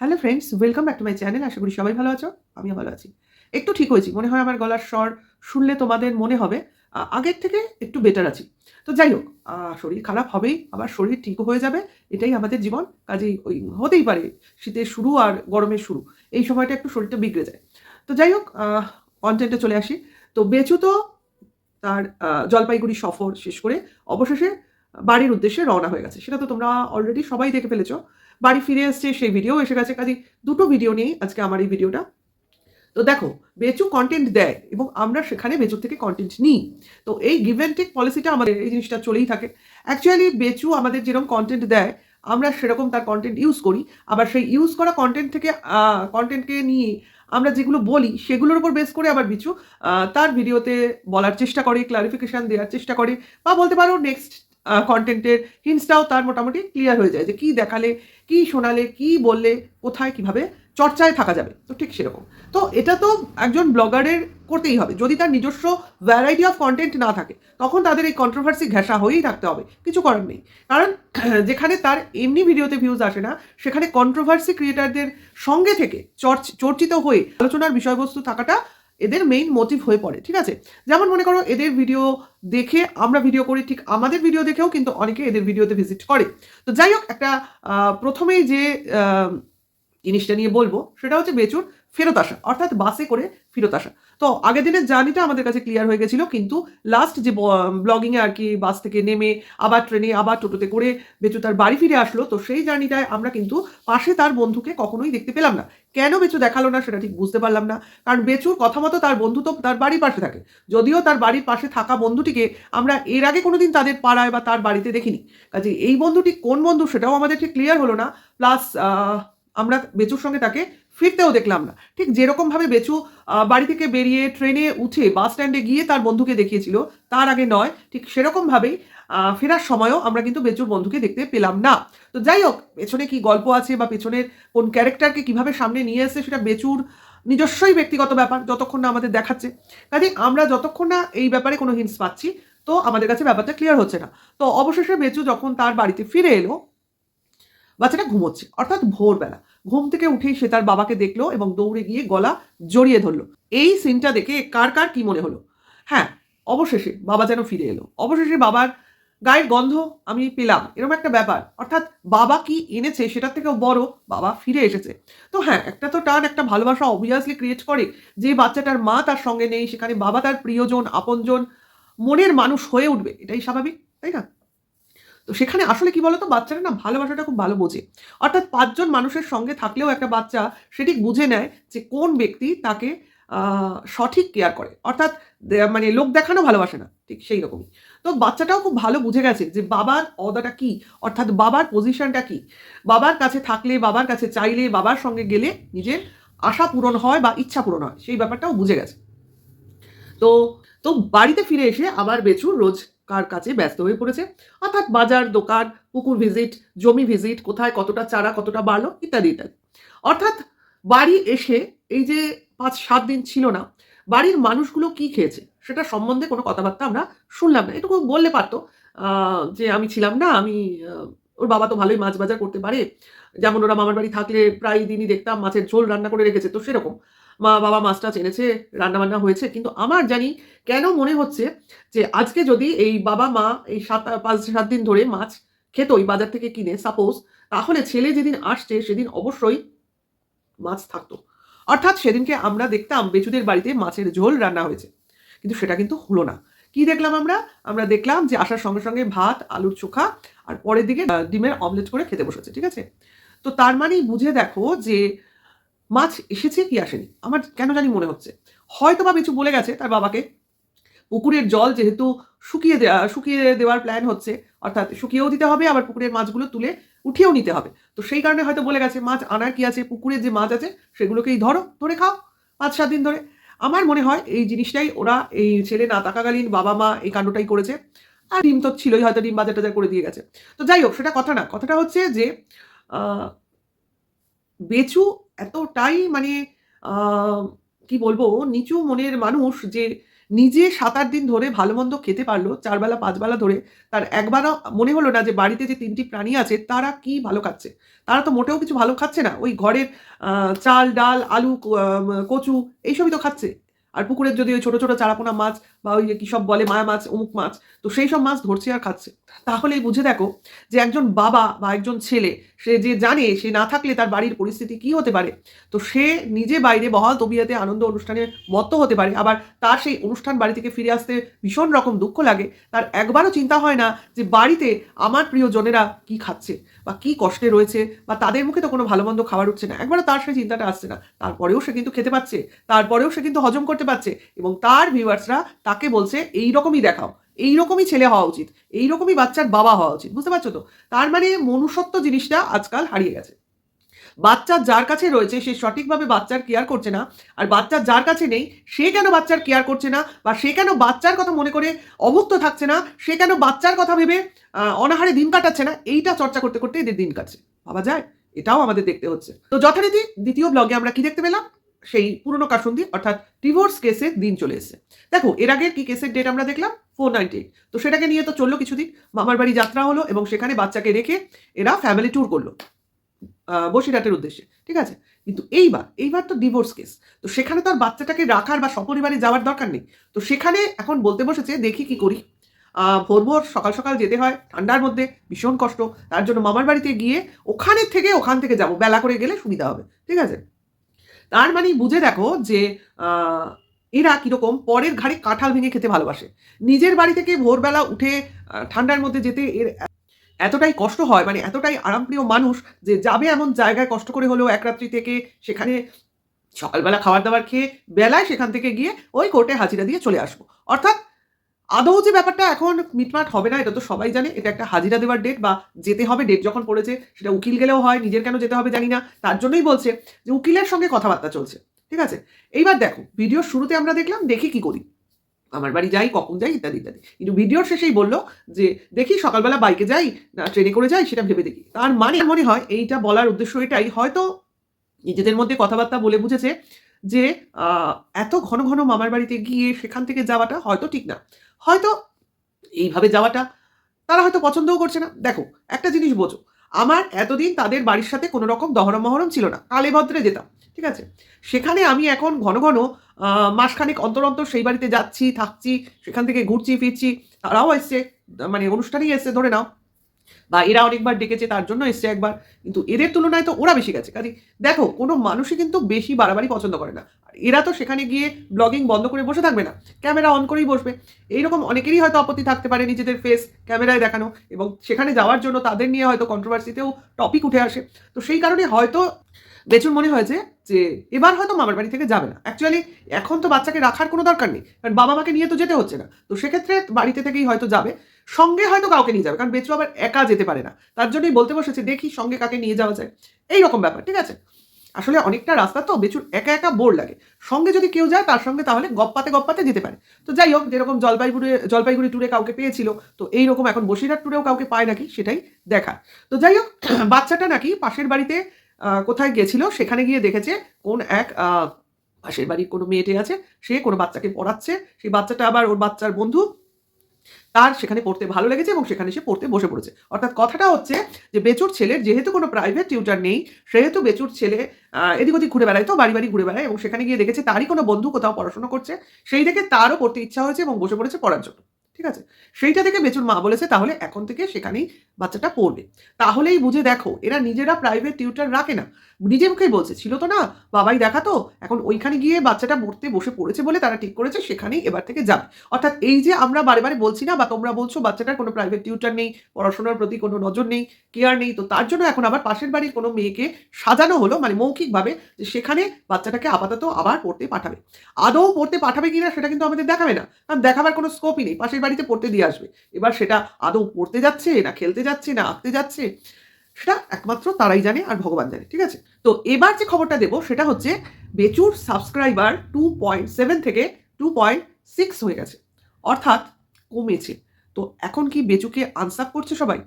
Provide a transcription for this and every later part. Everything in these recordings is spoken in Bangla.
Hello friends welcome back to my channel আশা করি সবাই ভালো আছো, আমিও ভালো আছি। একটু ঠিক হয়েছি, মনে হয় আমার গলার স্বর শুনলে তোমাদের মনে হবে। আগের থেকে একটু বেটার আছি। তো যাই হোক শরীর খারাপ হবেই, আবার শরীর ঠিক হয়ে যাবে, এটাই আমাদের জীবন। কাজেই ওই হতেই পারে, শীতের শুরু আর গরমের শুরু, এই সময়টা একটু শরীরটা বিগড়ে যায়। তো যাই হোক কন্টেন্টে চলে আসি। তো বেচু তো তার জলপাইগুড়ি সফর শেষ করে অবশেষে বাড়ির উদ্দেশ্যে রওনা হয়ে গেছে। সেটা তো তোমরা অলরেডি সবাই দেখে ফেলেছো। বাড়ি ফিরে এসছে, সেই ভিডিও এসে গেছে। কাজে দুটো ভিডিও নিয়েই আজকে আমার এই ভিডিওটা তো দেখো, বেচু কন্টেন্ট দেয় এবং আমরা সেখানে বেচুর থেকে কন্টেন্ট নিই। তো এই গিভ অ্যান্ড টেক পলিসিটা আমাদের, এই জিনিসটা চলেই থাকে। অ্যাকচুয়ালি বেচু আমাদের যেরকম কন্টেন্ট দেয়, আমরা সেরকম তার কন্টেন্ট ইউজ করি। আবার সেই ইউজ করা কন্টেন্ট থেকে কন্টেন্টকে নিয়ে আমরা যেগুলো বলি, সেগুলোর উপর বেস করে আবার বিচু তার ভিডিওতে বলার চেষ্টা করে ক্লারিফিকেশান দেওয়ার চেষ্টা করে। বা বলতে পারো নেক্সট কন্টেন্টের হিন্টসটাও তার মোটামুটি ক্লিয়ার হয়ে যায় যে কী দেখালে, কী শোনালে, কী বললে, কোথায়, কীভাবে চর্চায় থাকা যাবে। তো ঠিক সেরকম। তো এটা তো একজন ব্লগারের করতেই হবে। যদি তার নিজস্ব ভ্যারাইটি অফ কন্টেন্ট না থাকে, তখন তাদের এই কন্ট্রোভার্সি ঘেঁষা হয়েই থাকতে হবে। কিছু করার নেই। কারণ যেখানে তার এমনি ভিডিওতে ভিউজ আসে না, সেখানে কন্ট্রোভার্সি ক্রিয়েটারদের সঙ্গে থেকে চর্চ, চর্চিত হয়ে আলোচনার বিষয়বস্তু থাকাটা এদের মেইন মোটিভ হয়ে পড়ে, ঠিক আছে? যেমন মনে করো এদের ভিডিও দেখে আমরা ভিডিও করি, ঠিক আমাদের ভিডিও দেখেও কিন্তু অনেকে এদের ভিডিওতে ভিজিট করে। তো যাই হোক, একটা প্রথমেই যে জিনিসটা নিয়ে বলব, সেটা হচ্ছে বেচুর ফেরত আসা, অর্থাৎ বাসে করে ফেরত আসা। তো আগের দিনের জার্নিটা আমাদের কাছে ক্লিয়ার হয়ে গেছিল, কিন্তু লাস্ট যে ব্লগিংয়ে আর কি বাস থেকে নেমে, আবার ট্রেনে, আবার টোটোতে করে বেচু তার বাড়ি ফিরে আসলো, তো সেই জার্নিটায় আমরা কিন্তু পাশে তার বন্ধুকে কখনোই দেখতে পেলাম না। কেন বেচু দেখাল না সেটা ঠিক বুঝতে পারলাম না, কারণ বেচুর কথা মতো তার বন্ধু তো তার বাড়ির পাশে থাকে। যদিও তার বাড়ির পাশে থাকা বন্ধুটিকে আমরা এর আগে কোনোদিন তাদের পাড়ায় বা তার বাড়িতে দেখিনি। কাজে এই বন্ধুটি কোন বন্ধু সেটাও আমাদের ঠিক ক্লিয়ার হলো না প্লাস আমরা বেচুর সঙ্গে তাকে ফিরতেও দেখলাম না। ঠিক যেরকমভাবে বেচু বাড়ি থেকে বেরিয়ে ট্রেনে উঠে বাস স্ট্যান্ডে গিয়ে তার বন্ধুকে দেখিয়েছিল, তার আগে নয়। ঠিক সেরকমভাবেই ফেরার সময়ও আমরা কিন্তু বেচুর বন্ধুকে দেখতে পেলাম না। তো যাই হোক, পেছনে কি গল্প আছে বা পেছনের কোন ক্যারেক্টারকে কীভাবে সামনে নিয়ে এসে সেটা বেচুর নিজস্বই ব্যক্তিগত ব্যাপার, যতক্ষণ না আমাদের দেখাচ্ছে। কাজে আমরা যতক্ষণ না এই ব্যাপারে কোনো হিন্স পাচ্ছি, তো আমাদের কাছে ব্যাপারটা ক্লিয়ার হচ্ছে না। তো অবশেষে বেচু যখন তার বাড়িতে ফিরে এলো বাচ্চাটা ঘুমোচ্ছে, অর্থাৎ ভোরবেলা। ঘুম থেকে উঠেই সে তার বাবাকে দেখল এবং দৌড়ে গিয়ে গলা জড়িয়ে ধরলো। এই সিনটা দেখে কার কার কি মনে হলো? হ্যাঁ অবশেষে বাবা যেন ফিরে এলো। অবশেষে বাবার গায়ের গন্ধ আমি পেলাম। এরকম একটা ব্যাপার। অর্থাৎ বাবা কি এনেছে সেটার থেকেও বড়, বাবা ফিরে এসেছে। তো হ্যাঁ একটা তো টান, একটা ভালোবাসা অবভিয়াসলি ক্রিয়েট করে যে বাচ্চাটার মা তার সঙ্গে নেই, সেখানে বাবা তার প্রিয়জন, আপনজন, মনের মানুষ হয়ে উঠবে। এটাই স্বাভাবিক, তাই না? তো সেখানে আসলে কি বলতো? বাচ্চারা না ভালোবাসাটা খুব ভালো বোঝে। অর্থাৎ পাঁচজন মানুষের সঙ্গে থাকলেও একটা বাচ্চা সেটি বুঝে নেয় যে কোন ব্যক্তি তাকে সঠিক কেয়ার করে। অর্থাৎ মানে লোক দেখানো ভালোবাসে না, ঠিক সেই রকমই। তো বাচ্চাটাও খুব ভালো বুঝে গেছে যে বাবার অদাটা কি? অর্থাৎ বাবার পজিশনটা কি? বাবার কাছে থাকলে, বাবার কাছে চাইলে, বাবার সঙ্গে গেলে নিজের আশা পূরণ হয় বা ইচ্ছা পূরণ হয়, সেই ব্যাপারটাও বুঝে গেছে। তো তো বাড়িতে ফিরে এসে আবার বেচু রোজকার কাছে ব্যস্ত হয়ে পড়েছে? অর্থাৎ বাজার, দোকান, পুকুর ভিজিট জমি ভিজিট কোথায় কতটা চারা, কতটা বাড়লো, ইত্যাদি ইত্যাদি। অর্থাৎ বাড়ি এসে এই যে পাঁচ, সাত দিন ছিল না, বাড়ির মানুষগুলো কি খেয়েছে, সেটা সম্বন্ধে কোনো কথাবার্তা আমরা শুনলাম না। এটুকু বললে পারতো যে আমি ছিলাম না, আমি ওর বাবা তো ভালোই মাছ বাজার করতে পারে। যেমন ওরা মামার বাড়ি থাকলে প্রায় দিনই দেখতাম মাছের ঝোল রান্না করে রেখেছে, তো সেরকম। মা বাবা মাছটা এনেছে রান্না বান্না হয়েছে, কিন্তু আমার জানি কেন মনে হচ্ছে যে আজকে যদি এই বাবা মা এই সাত, পাঁচ, সাত দিন ধরে মাছ খেতই বাজার থেকে কিনে সাপোজ তাহলে ছেলে যেদিন আসছে সেদিন অবশ্যই মাছ থাকতো। অর্থাৎ সেদিনকে আমরা দেখতাম বেচুদের বাড়িতে মাছের ঝোল রান্না হয়েছে। কিন্তু সেটা কিন্তু হলো না। কি দেখলাম আমরা? আমরা দেখলাম যে আসার সঙ্গে সঙ্গে ভাত, আলুর চোখা আর পরের দিকে ডিমের অমলেট করে খেতে বসেছে, ঠিক আছে? তো তার মানেই বুঝে দেখো যে মাছ এসেছে কি আসেনি? আমার কেন জানি মনে হচ্ছে। হয়তো বা বেচু বলে গেছে তার বাবাকে। পুকুরের জল যেহেতু শুকিয়ে দেওয়া শুকিয়ে দেওয়ার প্ল্যান হচ্ছে, অর্থাৎ শুকিয়েও দিতে হবে, আবার পুকুরের মাছগুলো তুলে উঠিয়েও নিতে হবে। তো সেই কারণে হয়তো বলে গেছে, মাছ আনার কি আছে? পুকুরের যে মাছ আছে, সেগুলোকেই ধরো, ধরে খাও, পাঁচ, সাত দিন ধরে। আমার মনে হয় এই জিনিসটাই ওরা, এই ছেলে না থাকাকালীন বাবা, মা এই কাণ্ডটাই করেছে। আর ডিম তো ছিলই, হয়তো ডিম বাজার টাজার করে দিয়ে গেছে। তো যাই হোক, সেটা কথা না। কথাটা হচ্ছে যে বেচু এতটাই মানে কি বলব, নিচু মনের মানুষ যে নিজে সাত আট দিন ধরে ভালো মন্দ খেতে পারল, চারবেলা, পাঁচবেলা ধরে তার একবারও মনে হলো না যে বাড়িতে যে তিনটি প্রাণী আছে, তারা কি ভালো খাচ্ছে? তারা তো মোটেও কিছু ভালো খাচ্ছে না। ওই ঘরের চাল, ডাল, আলু কচু, এইসবই তো খাচ্ছে। আর পুকুরের যদি ওই ছোটো ছোটো চারাপোনা মাছ বা ওই কি সব বলে মায়া মাছ, অমুক মাছ, তো সেই সব মাছ ধরছে আর খাচ্ছে। তাহলেই বুঝে দেখো যে একজন বাবা বা একজন ছেলে, সে যে জানে, সে না থাকলে তার বাড়ির পরিস্থিতি কি হতে পারে? তো সে নিজে বাইরে বহাল তবিয়াতে আনন্দ অনুষ্ঠানে মত্ত হতে পারে। আবার তার সেই অনুষ্ঠান বাড়ি থেকে ফিরে আসতে ভীষণ রকম দুঃখ লাগে। তার একবারও চিন্তা হয় না যে বাড়িতে আমার প্রিয়জনেরা কি খাচ্ছে বা কি কষ্টে রয়েছে বা তাদের মুখে তো কোনো ভালো মন্দ খাবার উঠছে না। একবারও তার সেই চিন্তাটা আসছে না। তারপরেও সে কিন্তু খেতে পাচ্ছে তারপরেও সে কিন্তু হজম করতে পারছে এবং তার ভিউয়ার্সরা তাকে বলছে এই রকমই দেখাও এই রকমই ছেলে হওয়া উচিত এই রকমই বাচ্চার বাবা হওয়া উচিত। বুঝতে পারছ তো? তার মানে মনুষ্যত্ব জিনিসটা আজকাল হারিয়ে গেছে। বাচ্চা যার কাছে রয়েছে, সে সঠিকভাবে বাচ্চার কেয়ার করছে না, আর বাচ্চা যার কাছে নেই, সে কেন বাচ্চার কেয়ার করছে না, বা সে কেন বাচ্চার কথা মনে করে অভুক্ত থাকছে না, সে কেন বাচ্চার কথা ভেবে অনাহারে দিন কাটাচ্ছে না, এইটা চর্চা করতে করতে এদের দিন কাটছে। ভাবা যায়? এটাও আমাদের দেখতে হচ্ছে। তো যথারীতি দ্বিতীয় ব্লগে আমরা কি দেখতে পেলাম? সেই পুরনো কাসুন্দি অর্থাৎ ডিভোর্স কেসের দিন চলে এসেছে। দেখো, এর আগে কি কেসের ডেট আমরা দেখলাম? ফোর নাইনটি তো সেটাকে নিয়ে তো চলল কিছুদিন। মামার বাড়ি যাত্রা হলো এবং সেখানে বাচ্চাকে রেখে এরা ফ্যামিলি ট্যুর করল বসিরহাটের উদ্দেশ্যে। ঠিক আছে? কিন্তু এইবার এইবার তো ডিভোর্স কেস তো সেখানে তো আর বাচ্চাটাকে রাখার বা সপরিবারে যাওয়ার দরকার নেই। তো সেখানে এখন বলতে বসেছে, দেখি কি করি। ভোর ভোর সকাল সকাল যেতে হয়, ঠান্ডার মধ্যে, ভীষণ কষ্ট। তার জন্য মামার বাড়িতে গিয়ে ওখানে থেকে, ওখান থেকে যাব। বেলা করে গেলে সুবিধা হবে। ঠিক আছে? তার মানে বুঝে দেখো যে এরা কীরকম পরের ঘাড়ে কাঁঠাল ভেঙে খেতে ভালোবাসে। নিজের বাড়ি থেকে ভোরবেলা উঠে ঠান্ডার মধ্যে যেতে এর এতটাই কষ্ট হয় মানে এতটাই আরামপ্রিয় মানুষ যে যাবে এমন জায়গায় কষ্ট করে হলেও এক রাত্রি থেকে সেখানে সকালবেলা খাবার দাবার খেয়ে, বেলায় সেখান থেকে গিয়ে ওই কোর্টে হাজিরা দিয়ে চলে আসব। অর্থাৎ আদৌ যে ব্যাপারটা এখন মিটমাট হবে না, এটা তো সবাই জানে, এটা একটা হাজিরা দেওয়ার ডেট বা যেতে হবে ডেট যখন পড়েছে, সেটা উকিল গেলেও হয়, নিজের কেন যেতে হবে জানি না, তার জন্যই বলছে যে উকিলের সঙ্গে কথাবার্তা চলছে, ঠিক আছে? এইবার দেখো ভিডিওর শুরুতে আমরা দেখলাম, দেখি কি করি। আমার বাড়ি যাই, কখন যাই, ইত্যাদি ইত্যাদি। কিন্তু ভিডিওর শেষেই বলল যে, দেখি সকালবেলা বাইকে যাই, না ট্রেনে করে যাই, সেটা ভেবে দেখি। তার মানে মনে হয়, এইটা বলার উদ্দেশ্য এটাই, হয়তো নিজেদের মধ্যে কথাবার্তা বলে বুঝেছে যে এত ঘন ঘন মামার বাড়িতে গিয়ে সেখান থেকে যাওয়াটা হয়তো ঠিক না। হয়তো এইভাবে যাওয়াটা তারা হয়তো পছন্দও করছে না। দেখো, একটা জিনিস বোঝো, আমার এতদিন তাদের বাড়ির সাথে কোনো রকম দহরম মহরম ছিল না কালে ভদ্রে যেতাম, ঠিক আছে? সেখানে আমি এখন ঘন ঘন মাসখানেক অন্তর অন্তর সেই বাড়িতে যাচ্ছি, থাকছি, সেখান থেকে ঘুরছি, ফিরছি, তারাও এসছে মানে অনুষ্ঠানেই এসছে, ধরে নাও। বা এরা অনেকবার ডেকেছে, তার জন্য এসছে একবার। কিন্তু এদের তুলনায় তো ওরা বেশি গেছে। কাজে দেখো, কোনো মানুষই কিন্তু বেশি বাড়াবাড়ি পছন্দ করে না। এরা তো সেখানে গিয়ে ব্লগিং বন্ধ করে বসে থাকবে না। ক্যামেরা অন করেই বসবে। এইরকম অনেকেরই হয়তো আপত্তি থাকতে পারে নিজেদের ফেস ক্যামেরায় দেখানো এবং সেখানে যাওয়ার জন্য তাদের নিয়ে হয়তো কন্ট্রোভার্সিতেও টপিক উঠে আসে। তো সেই কারণে হয়তো বেচুর মনে হয়েছে যে এবার হয়তো মামার বাড়ি থেকে যাবে না। অ্যাকচুয়ালি এখন তো বাচ্চাকে রাখার কোনো দরকার নেই। কারণ বাবা মাকে নিয়ে তো যেতে হচ্ছে না। তো সেক্ষেত্রে বাড়িতে থেকেই হয়তো যাবে। সঙ্গে হয়তো কাউকে নিয়ে যাবে, কারণ বেচু আবার একা যেতে পারে না। তার জন্যই বলতে বসেছে, দেখি সঙ্গে কাকে নিয়ে যাওয়া যায়। এই রকম ব্যাপার, ঠিক আছে? আসলে অনেকটা রাস্তা তো, বেচুর একা একা বোর লাগে। সঙ্গে যদি কেউ যায়, তার সঙ্গে তাহলে গপ্পাতে গপ্পাতে যেতে পারে। তো যাই হোক, যেরকম জলপাইগুড়ি জলপাইগুড়ি ট্যুরে কাউকে পেয়েছিল, তো এইরকম এখন বসিরহাট ট্যুরেও কাউকে পায় নাকি, সেটাই দেখা তো যাই হোক, বাচ্চাটা নাকি পাশের বাড়িতে কোথায় গেছিল, সেখানে গিয়ে দেখেছে কোন এক পাশের বাড়ির কোনো মেয়েটে আছে, সে কোনো বাচ্চাকে পড়াচ্ছে, সেই বাচ্চাটা আবার ওর বাচ্চার বন্ধু তার সেখানে পড়তে ভালো লেগেছে এবং সেখানে সে পড়তে বসে পড়েছে। অর্থাৎ কথাটা হচ্ছে যে, বেচুর ছেলের যেহেতু কোনো প্রাইভেট টিউটার নেই, সেহেতু বেচুর ছেলে এদিক ওদিক ঘুরে বেড়ায় তো, বাড়ি বাড়ি ঘুরে বেড়ায় এবং সেখানে গিয়ে দেখেছে তারই কোনো বন্ধু কোথাও পড়াশোনা করছে, সেই দেখে তারও পড়তে ইচ্ছা হয়েছে এবং বসে পড়েছে পড়ার জন্য। ঠিক আছে? সেইটা থেকে বেচুর মা বলেছে, তাহলে এখন থেকে সেখানেই বাচ্চাটা পড়বে। তাহলেই বুঝে দেখো, এরা নিজেরা প্রাইভেট টিউটার রাখে না। নিজে মুখেই বলছে, ছিল তো না? বাবাই দেখাতো? এখন ওইখানে গিয়ে বাচ্চাটা পড়তে বসে পড়েছে বলে তারা ঠিক করেছে, সেখানেই এবার থেকে যাবে। অর্থাৎ এই যে আমরা বারে বারে বলছি না, বা তোমরা বলছো বাচ্চাটার কোনো প্রাইভেট টিউটার নেই, পড়াশোনার প্রতি কোনো নজর নেই কেয়ার নেই, তো তার জন্য এখন আবার পাশের বাড়ির কোনো মেয়েকে সাজানো হলো মানে মৌখিকভাবে যে সেখানে বাচ্চাটাকে আপাতত আবার পড়তে পাঠাবে। আদৌ পড়তে পাঠাবে কিনা সেটা কিন্তু আমাদের দেখাবে না, কারণ দেখাবার কোনো স্কোপই নেই। পাশের বাড়িতে পড়তে দিয়ে আসবে। এবার সেটা আদৌ পড়তে যাচ্ছে না খেলতে যাচ্ছে না আঁকতে যাচ্ছে, সেটা একমাত্র তারাই জানে আর ভগবান জানে, ঠিক আছে? তো এবার যে খবরটা দেবো সেটা হচ্ছে বেচুর সাবস্ক্রাইবার টু পয়েন্ট সেভেন থেকে টু পয়েন্ট সিক্স হয়ে গেছে, অর্থাৎ কমেছে। তো এখন কি বেচুকে আনসাপ করছে সবাই?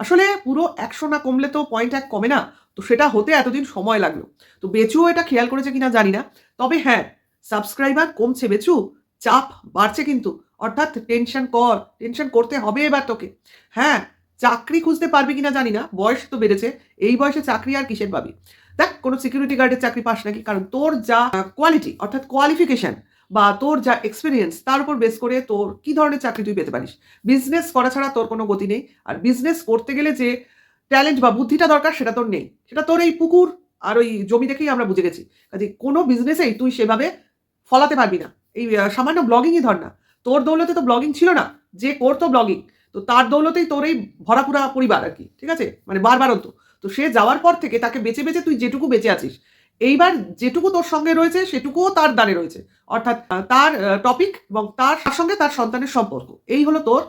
আসলে পুরো একশো না কমলে তো পয়েন্ট এক কমে না, তো সেটা হতে এতদিন সময় লাগল। তো বেচুও এটা খেয়াল করেছে কিনা জানি না, তবে হ্যাঁ সাবস্ক্রাইবার কমছে বেচু, চাপ বাড়ছে কিন্তু। অর্থাৎ টেনশন কর টেনশন করতে হবে এবার তোকে। হ্যাঁ চাকরি খুঁজতে পারবি কিনা জানি না, বয়স তো বেড়েছে, এই বয়সে চাকরি আর কিসের পাবি? দেখ, কোনো সিকিউরিটি গার্ডের চাকরি পাস নাকি? কারণ তোর যা কোয়ালিটি অর্থাৎ কোয়ালিফিকেশন বা তোর যা এক্সপিরিয়েন্স তার উপর বেস করে তোর কি ধরনের চাকরি তুই পেতে পারিস? বিজনেস করা ছাড়া তোর কোনো গতি নেই। আর বিজনেস করতে গেলে যে ট্যালেন্ট বা বুদ্ধিটা দরকার, সেটা তোর নেই। সেটা তোর এই পুকুর আর ওই জমি দেখেই আমরা বুঝে গেছি। কাজে কোনো বিজনেসেই তুই সেভাবে ফলাতে পারবি না। এই সামান্য ব্লগিংই ধর না। তোর দৌলতে তো ব্লগিং ছিল না, যে করতো ব্লগিং তো তার দৌলতেই তোর এই ভরাপুরা পরিবার আর কি, ঠিক আছে? মানে বারবারন্ত তো সে যাওয়ার পর থেকে তাকে বেঁচে বেঁচে তুই যেটুকু বেঁচে আছিস, এইবার যেটুকু তোর সঙ্গে রয়েছে সেটুকুও তার দানে রয়েছে। অর্থাৎ তার টপিক এবং তার সঙ্গে তার সন্তানের সম্পর্ক। এই হলো তোর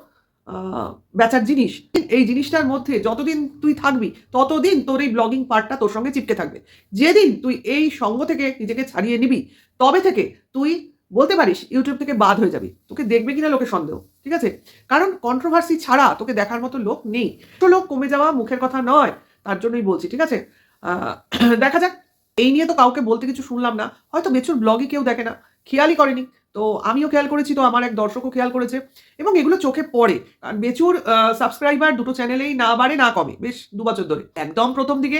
বেচার জিনিস। এই জিনিসটার মধ্যে যতদিন তুই থাকবি, ততদিন তোর এই ব্লগিং পার্টটা তোর সঙ্গে চিপকে থাকবে। যেদিন তুই এই সঙ্গ থেকে নিজেকে ছাড়িয়ে নিবি, তবে থেকে তুই বলতে পারিস ইউটিউব থেকে বাদ হয়ে যাবি। তোকে দেখবে কিনা লোকে সন্দেহ, ঠিক আছে? কারণ কন্ট্রোভার্সি ছাড়া তোকে দেখার মতো লোক নেই। তো লোক কমে যাওয়া মুখের কথা নয়, তার জন্যই বলছি, ঠিক আছে? দেখা যাক, এই নিয়ে তো কাউকে বলতে কিছু শুনলাম না। হয়তো বেচুর ব্লগই কেউ দেখে না, খেয়ালই করেনি। তো আমিও খেয়াল করেছি, তো আমার এক দর্শকও খেয়াল করেছে। এবং এগুলো চোখে পড়ে, কারণ বেচুর সাবস্ক্রাইবার দুটো চ্যানেলেই না বাড়ে, না কমে, বেশ দু বছর ধরে। একদম প্রথম দিকে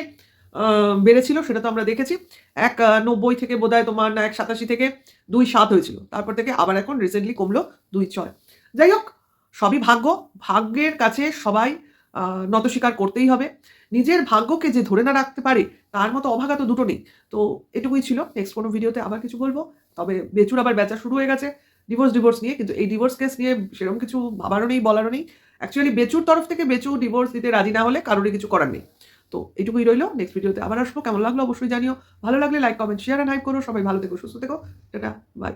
বেড়েছিল, সেটা তো আমরা দেখেছি। এক নব্বই থেকে বোধহয় তোমার না এক সাতাশি থেকে দুই সাত হয়েছিল। তারপর থেকে আবার এখন রিসেন্টলি কমলো দুই ছয়। যাই হোক, সবই ভাগ্য। ভাগ্যের কাছে সবাই নত স্বীকার করতেই হবে। নিজের ভাগ্যকে যে ধরে না রাখতে পারে, তার মতো অভাগা তো দুটো নেই। তো এটুকুই ছিল। নেক্সট কোনো ভিডিওতে আবার কিছু বলব। তবে বেচুর আবার বেচা শুরু হয়ে গেছে। ডিভোর্স ডিভোর্স নিয়ে, কিন্তু এই ডিভোর্স কেস নিয়ে সেরকম কিছু ভাবারও নেই, বলারও নেই। অ্যাকচুয়ালি বেচুর তরফ থেকে বেচু ডিভোর্স দিতে রাজি না হলে কারোরই কিছু করার নেই। তো এটুকুই রইল নেক্সট ভিডিওতে আবার আসব। কেমন লাগল অবশ্যই জানিও। ভালো লাগলে like comment share and hype করো। সবাই ভালো থেকো, সুস্থ থেকো। Tata bye